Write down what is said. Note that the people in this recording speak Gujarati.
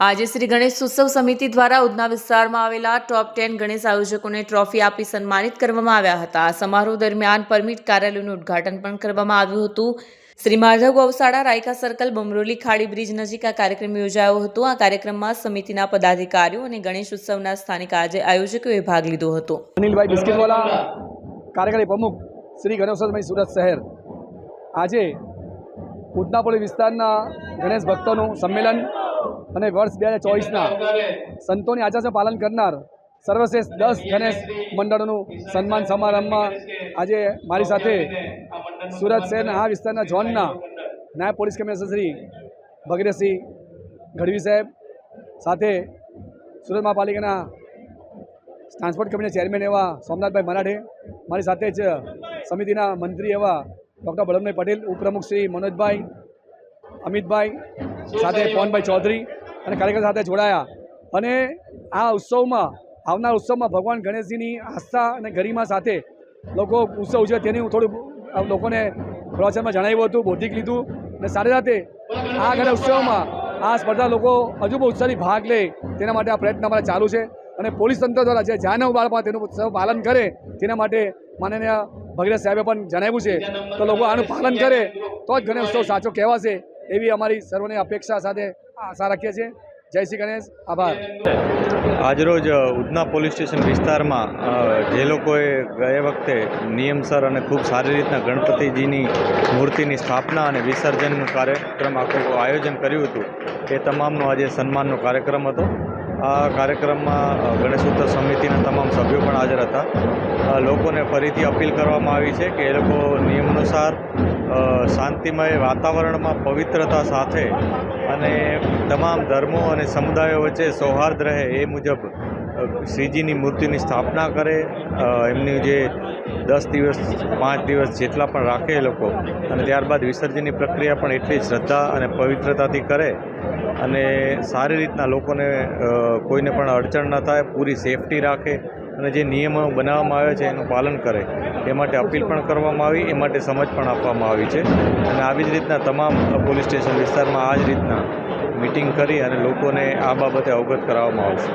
આજે શ્રી ગણેશ ઉત્સવ સમિતિ દ્વારા ઉધના વિસ્તારમાં આવેલા ટોપ ટેન ગણેશ આયોજકોને ટ્રોફી આપી સન્માનિત કરવામાં આવ્યા હતા. આ સમારોહ દરમિયાન પરમિટ કાર્યાલયનું ઉદ્ઘાટન પણ કરવામાં આવ્યું હતું. શ્રી માધવ ગૌશાળા, રાયકા સર્કલ બમરોલી ખાડી બ્રિજ નજીક આ કાર્યક્રમ યોજાયો હતો. આ કાર્યક્રમમાં સમિતિના પદાધિકારીઓ અને ગણેશ ઉત્સવના સ્થાનિક આજે આયોજકોએ ભાગ લીધો હતો. અનિલભાઈ બિસ્કિટવાલા, કાર્યકારી પ્રમુખ શ્રી ગણેશોત્સવભાઈ સુરત શહેર. આજે ઉદનાપોળી વિસ્તારના ગણેશ ભક્તોનું સંમેલન અને વર્ષ બે હજાર ચોવીસના સંતોની આચાર્ય પાલન કરનાર સર્વશ્રેષ્ઠ દસ ગણેશ મંડળોનું સન્માન સમારંભમાં આજે મારી સાથે સુરત શહેરના આ વિસ્તારના ઝોનના નાયબ પોલીસ કમિશનર શ્રી ભગીરથસિંહ ગઢવી સાહેબ સાથે સુરત મહાપાલિકાના ટ્રાન્સપોર્ટ કમિટીના ચેરમેન એવા સોમનાથભાઈ મરાઠે, મારી સાથે જ સમિતિના મંત્રી એવા ડૉક્ટર બળવભાઈ પટેલ, ઉપપ્રમુખ શ્રી મનોજભાઈ, અમિતભાઈ, સાથે પવનભાઈ ચૌધરી અને કાર્યકર સાથે જોડાયા. અને આ ઉત્સવમાં, આવનાર ઉત્સવમાં ભગવાન ગણેશજીની આસ્થા અને ગરિમા સાથે લોકો ઉત્સવ ઉજવે તેની હું થોડું લોકોને પ્રવચનમાં જણાવ્યું હતું, બૌદ્ધિક લીધું. અને સાથે સાથે આ ગણેશ ઉત્સવમાં આ સ્પર્ધા લોકો હજુ બહુ ઉત્સાહથી ભાગ લે તેના માટે આ પ્રયત્ન અમારા ચાલુ છે. અને પોલીસ તંત્ર દ્વારા જે જાનવ બાળપણ તેનું ઉત્સવ પાલન કરે તેના માટે માનનીય ભગીરથ સાહેબે પણ જણાવ્યું છે. તો લોકો આનું પાલન કરે તો જ ગણેશ ઉત્સવ સાચો કહેવાશે. એવી અમારી સર્વની અપેક્ષા સાથે આશા રાખીએ છીએ. જય શ્રી ગણેશ. આભાર. આજરોજ ઉધના પોલીસ સ્ટેશન વિસ્તારમાં જે લોકોએ ગયા વખતે નિયમસર અને ખૂબ સારી રીતના ગણપતિજીની મૂર્તિની સ્થાપના અને વિસર્જનનું કાર્યક્રમ આખું આયોજન કર્યું હતું, એ તમામનો આજે સન્માનનો કાર્યક્રમ હતો. આ કાર્યક્રમમાં ગણેશોત્સવ સમિતિના તમામ સભ્યો પણ હાજર હતા. લોકોને ફરીથી અપીલ કરવામાં આવી છે કે એ લોકો નિયમ અનુસાર શાંતિમય વાતાવરણમાં પવિત્રતા સાથે અને તમામ ધર્મો અને સમુદાયો વચ્ચે સૌહાર્દ રહે એ મુજબ શ્રીજીની મૂર્તિની સ્થાપના કરે. એમની જે દસ દિવસ, પાંચ દિવસ જેટલા પણ રાખે એ લોકો. અને ત્યારબાદ વિસર્જનની પ્રક્રિયા પણ એટલી શ્રદ્ધા અને પવિત્રતાથી કરે. અને સારી રીતના લોકોને કોઈને પણ અડચણ ન થાય, પૂરી સેફટી રાખે અને જે નિયમો બનાવવામાં આવ્યા છે એનું પાલન કરે. એ માટે અપીલ પણ કરવામાં આવી, એ માટે સમજ પણ આપવામાં આવી છે. અને આવી જ રીતના તમામ પોલીસ સ્ટેશન વિસ્તારમાં આ જ રીતના મિટિંગ કરી અને લોકોને આ બાબતે અવગત કરાવવામાં આવશે.